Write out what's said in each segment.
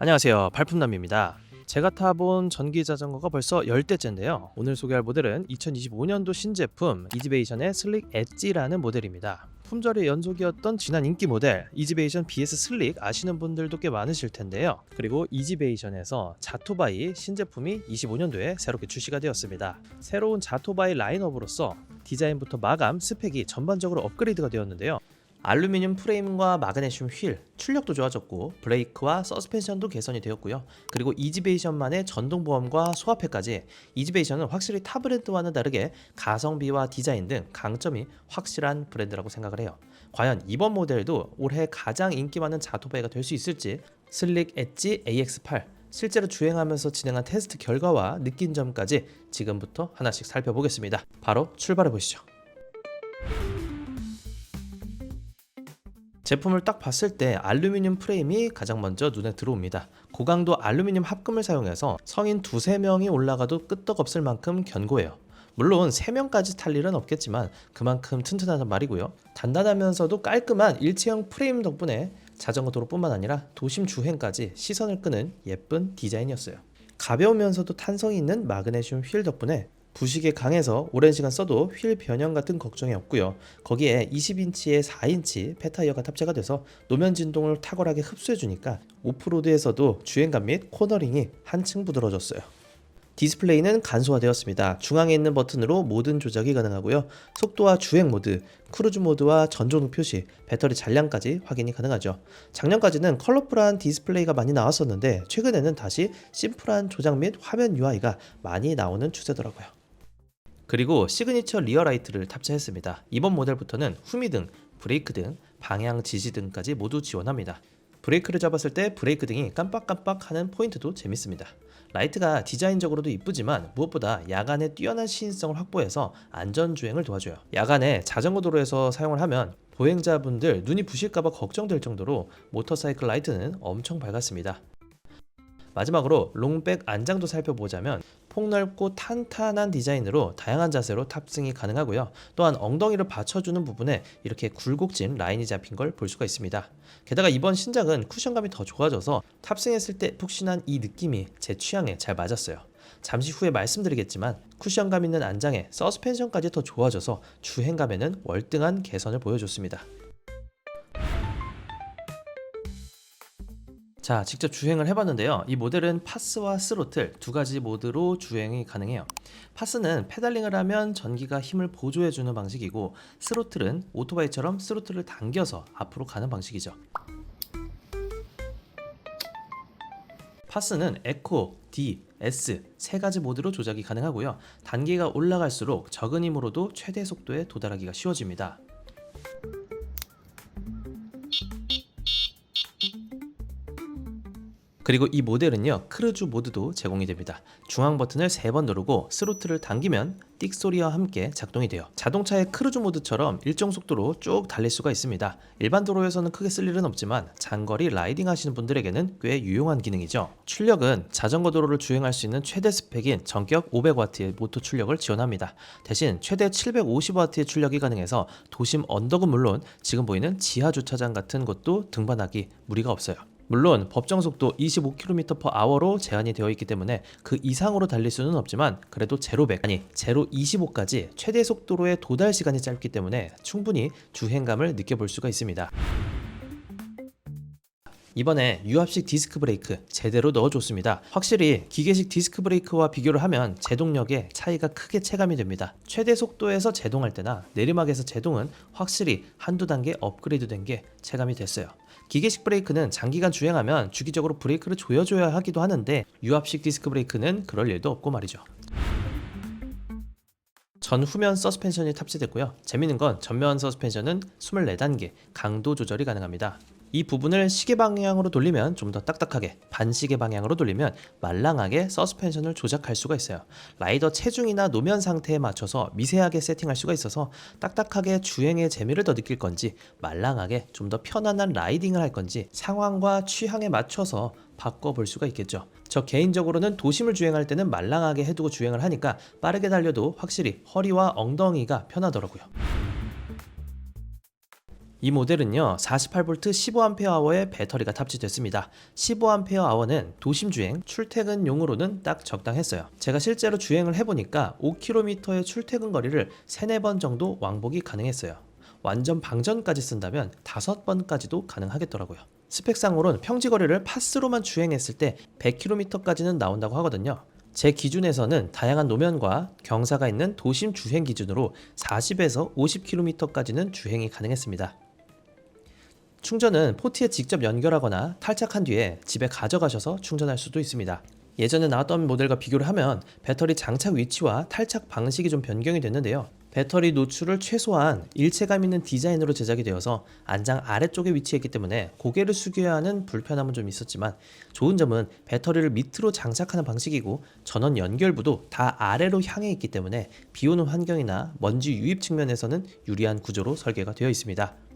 안녕하세요. 발품남입니다. 제가 타본 전기 자전거가 벌써 10대째인데요. 오늘 소개할 모델은 2025년도 신제품 이지베이션의 슬릭 엣지라는 모델입니다. 품절의 연속이었던 지난 인기 모델 이지베이션 BS 슬릭 아시는 분들도 꽤 많으실 텐데요. 그리고 이지베이션에서 자토바이 신제품이 25년도에 새롭게 출시가 되었습니다. 새로운 자토바이 라인업으로서 디자인부터 마감, 스펙이 전반적으로 업그레이드가 되었는데요. 알루미늄 프레임과 마그네슘 휠, 출력도 좋아졌고 브레이크와 서스펜션도 개선이 되었고요. 그리고 이지베이션만의 전동 보험과 소화패까지 이지베이션은 확실히 타 브랜드와는 다르게 가성비와 디자인 등 강점이 확실한 브랜드라고 생각을 해요. 과연 이번 모델도 올해 가장 인기 많은 자토바이가 될 수 있을지 슬릭 엣지 AX8 실제로 주행하면서 진행한 테스트 결과와 느낀 점까지 지금부터 하나씩 살펴보겠습니다. 바로 출발해 보시죠. 제품을 딱 봤을 때 알루미늄 프레임이 가장 먼저 눈에 들어옵니다. 고강도 알루미늄 합금을 사용해서 성인 두세 명이 올라가도 끄떡없을 만큼 견고해요. 물론 3명까지 탈 일은 없겠지만 그만큼 튼튼하단 말이고요. 단단하면서도 깔끔한 일체형 프레임 덕분에 자전거 도로뿐만 아니라 도심 주행까지 시선을 끄는 예쁜 디자인이었어요. 가벼우면서도 탄성이 있는 마그네슘 휠 덕분에 부식에 강해서 오랜 시간 써도 휠 변형 같은 걱정이 없고요. 거기에 20인치에 4인치 폐타이어가 탑재가 돼서 노면 진동을 탁월하게 흡수해 주니까 오프로드에서도 주행감 및 코너링이 한층 부드러워졌어요. 디스플레이는 간소화되었습니다. 중앙에 있는 버튼으로 모든 조작이 가능하고요. 속도와 주행 모드, 크루즈 모드와 전조등 표시, 배터리 잔량까지 확인이 가능하죠. 작년까지는 컬러풀한 디스플레이가 많이 나왔었는데 최근에는 다시 심플한 조작 및 화면 UI가 많이 나오는 추세더라고요. 그리고 시그니처 리어라이트를 탑재했습니다. 이번 모델부터는 후미등, 브레이크 등, 방향 지지 등까지 모두 지원합니다. 브레이크를 잡았을 때 브레이크 등이 깜빡깜빡 하는 포인트도 재밌습니다. 라이트가 디자인적으로도 이쁘지만 무엇보다 야간에 뛰어난 시인성을 확보해서 안전주행을 도와줘요. 야간에 자전거 도로에서 사용을 하면 보행자분들 눈이 부실까봐 걱정될 정도로 모터사이클 라이트는 엄청 밝았습니다. 마지막으로 롱백 안장도 살펴보자면 폭넓고 탄탄한 디자인으로 다양한 자세로 탑승이 가능하고요. 또한 엉덩이를 받쳐주는 부분에 이렇게 굴곡진 라인이 잡힌 걸 볼 수가 있습니다. 게다가 이번 신작은 쿠션감이 더 좋아져서 탑승했을 때 푹신한 이 느낌이 제 취향에 잘 맞았어요. 잠시 후에 말씀드리겠지만 쿠션감 있는 안장에 서스펜션까지 더 좋아져서 주행감에는 월등한 개선을 보여줬습니다. 자, 직접 주행을 해봤는데요. 이 모델은 파스와 스로틀 두 가지 모드로 주행이 가능해요. 파스는 페달링을 하면 전기가 힘을 보조해주는 방식이고, 스로틀은 오토바이처럼 스로틀을 당겨서 앞으로 가는 방식이죠. 파스는 에코, D, S 세 가지 모드로 조작이 가능하고요. 단계가 올라갈수록 적은 힘으로도 최대 속도에 도달하기가 쉬워집니다. 그리고 이 모델은요 크루즈 모드도 제공이 됩니다. 중앙 버튼을 세번 누르고 스로틀을 당기면 띡 소리와 함께 작동이 돼요. 자동차의 크루즈 모드처럼 일정 속도로 쭉 달릴 수가 있습니다. 일반 도로에서는 크게 쓸 일은 없지만 장거리 라이딩 하시는 분들에게는 꽤 유용한 기능이죠. 출력은 자전거 도로를 주행할 수 있는 최대 스펙인 전격 500W의 모터 출력을 지원합니다. 대신 최대 750W의 출력이 가능해서 도심 언덕은 물론 지금 보이는 지하 주차장 같은 곳도 등반하기 무리가 없어요. 물론 법정 속도 25km/h로 제한이 되어 있기 때문에 그 이상으로 달릴 수는 없지만 그래도 제로 100 아니 제로 25까지 최대 속도로의 도달 시간이 짧기 때문에 충분히 주행감을 느껴볼 수가 있습니다. 이번에 유압식 디스크 브레이크 제대로 넣어줬습니다. 확실히 기계식 디스크 브레이크와 비교를 하면 제동력에 차이가 크게 체감이 됩니다. 최대 속도에서 제동할 때나 내리막에서 제동은 확실히 한두 단계 업그레이드 된 게 체감이 됐어요. 기계식 브레이크는 장기간 주행하면 주기적으로 브레이크를 조여줘야 하기도 하는데 유압식 디스크 브레이크는 그럴 일도 없고 말이죠. 전 후면 서스펜션이 탑재됐고요. 재밌는 건 전면 서스펜션은 24단계 강도 조절이 가능합니다. 이 부분을 시계 방향으로 돌리면 좀 더 딱딱하게, 반시계 방향으로 돌리면 말랑하게 서스펜션을 조작할 수가 있어요. 라이더 체중이나 노면 상태에 맞춰서 미세하게 세팅할 수가 있어서 딱딱하게 주행의 재미를 더 느낄 건지 말랑하게 좀 더 편안한 라이딩을 할 건지 상황과 취향에 맞춰서 바꿔볼 수가 있겠죠. 저 개인적으로는 도심을 주행할 때는 말랑하게 해두고 주행을 하니까 빠르게 달려도 확실히 허리와 엉덩이가 편하더라고요. 이 모델은요 48V 15Ah 배터리가 탑재됐습니다. 15Ah.는 도심 주행 출퇴근용으로는 딱 적당했어요. 제가 실제로 주행을 해보니까 5km의 출퇴근 거리를 3, 4번 정도 왕복이 가능했어요. 완전 방전까지 쓴다면 5번까지도 가능하겠더라고요. 스펙상으로는 평지 거리를 파스로만 주행했을 때 100km까지는 나온다고 하거든요. 제 기준에서는 다양한 노면과 경사가 있는 도심 주행 기준으로 40에서 50km까지는 주행이 가능했습니다. 충전은 포트에 직접 연결하거나 탈착한 뒤에 집에 가져가셔서 충전할 수도 있습니다. 예전에 나왔던 모델과 비교를 하면 배터리 장착 위치와 탈착 방식이 좀 변경이 됐는데요. 배터리 노출을 최소한 일체감 있는 디자인으로 제작이 되어서 안장 아래쪽에 위치했기 때문에 고개를 숙여야 하는 불편함은 좀 있었지만 좋은 점은 배터리를 밑으로 장착하는 방식이고 전원 연결부도 다 아래로 향해 있기 때문에 비 오는 환경이나 먼지 유입 측면에서는 유리한 구조로 설계가 되어 있습니다.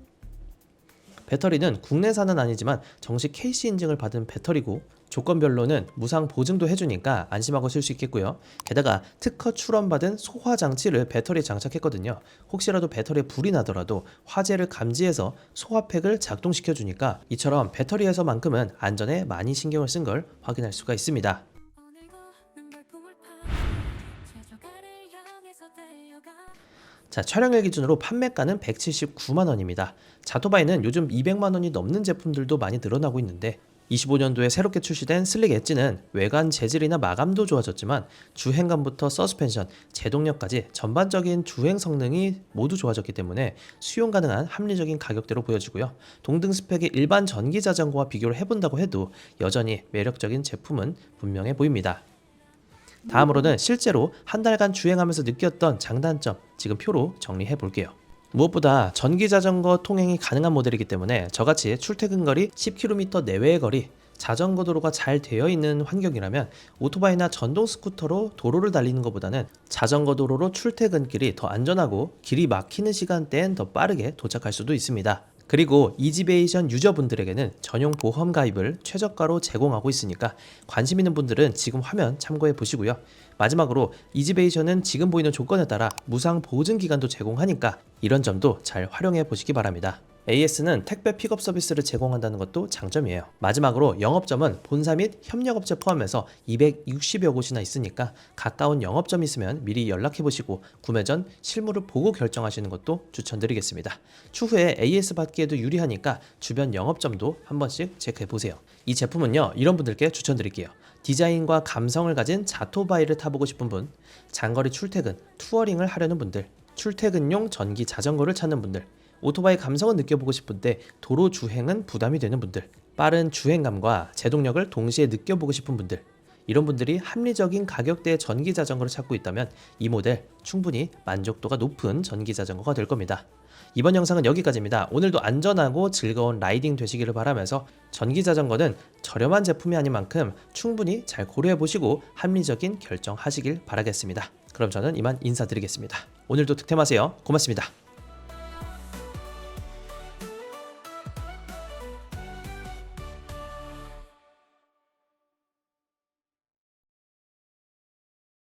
배터리는 국내산은 아니지만 정식 KC 인증을 받은 배터리고 조건별로는 무상 보증도 해주니까 안심하고 쓸 수 있겠고요. 게다가 특허 출원받은 소화 장치를 배터리에 장착했거든요. 혹시라도 배터리에 불이 나더라도 화재를 감지해서 소화팩을 작동시켜 주니까 이처럼 배터리에서만큼은 안전에 많이 신경을 쓴 걸 확인할 수가 있습니다. 자, 촬영일 기준으로 판매가는 179만 원입니다. 자토바이는 요즘 200만 원이 넘는 제품들도 많이 늘어나고 있는데 25년도에 새롭게 출시된 슬릭 엣지는 외관 재질이나 마감도 좋아졌지만 주행감부터 서스펜션, 제동력까지 전반적인 주행 성능이 모두 좋아졌기 때문에 수용 가능한 합리적인 가격대로 보여지고요. 동등 스펙의 일반 전기 자전거와 비교를 해본다고 해도 여전히 매력적인 제품은 분명해 보입니다. 다음으로는 실제로 한 달간 주행하면서 느꼈던 장단점 지금 표로 정리해 볼게요. 무엇보다 전기 자전거 통행이 가능한 모델이기 때문에 저같이 출퇴근 거리 10km 내외의 거리 자전거 도로가 잘 되어 있는 환경이라면 오토바이나 전동 스쿠터로 도로를 달리는 것보다는 자전거 도로로 출퇴근길이 더 안전하고 길이 막히는 시간대엔 더 빠르게 도착할 수도 있습니다. 그리고 이지베이션 유저분들에게는 전용 보험 가입을 최저가로 제공하고 있으니까 관심 있는 분들은 지금 화면 참고해 보시고요. 마지막으로 이지베이션은 지금 보이는 조건에 따라 무상 보증 기간도 제공하니까 이런 점도 잘 활용해 보시기 바랍니다. AS는 택배 픽업 서비스를 제공한다는 것도 장점이에요. 마지막으로 영업점은 본사 및 협력업체 포함해서 260여 곳이나 있으니까 가까운 영업점 있으면 미리 연락해 보시고 구매 전 실물을 보고 결정하시는 것도 추천드리겠습니다. 추후에 AS 받기에도 유리하니까 주변 영업점도 한 번씩 체크해 보세요. 이 제품은요 이런 분들께 추천드릴게요. 디자인과 감성을 가진 자토바이를 타보고 싶은 분, 장거리 출퇴근, 투어링을 하려는 분들, 출퇴근용 전기 자전거를 찾는 분들, 오토바이 감성을 느껴보고 싶은데 도로 주행은 부담이 되는 분들, 빠른 주행감과 제동력을 동시에 느껴보고 싶은 분들, 이런 분들이 합리적인 가격대의 전기 자전거를 찾고 있다면 이 모델 충분히 만족도가 높은 전기 자전거가 될 겁니다. 이번 영상은 여기까지입니다. 오늘도 안전하고 즐거운 라이딩 되시기를 바라면서 전기 자전거는 저렴한 제품이 아닌 만큼 충분히 잘 고려해 보시고 합리적인 결정하시길 바라겠습니다. 그럼 저는 이만 인사드리겠습니다. 오늘도 득템하세요. 고맙습니다.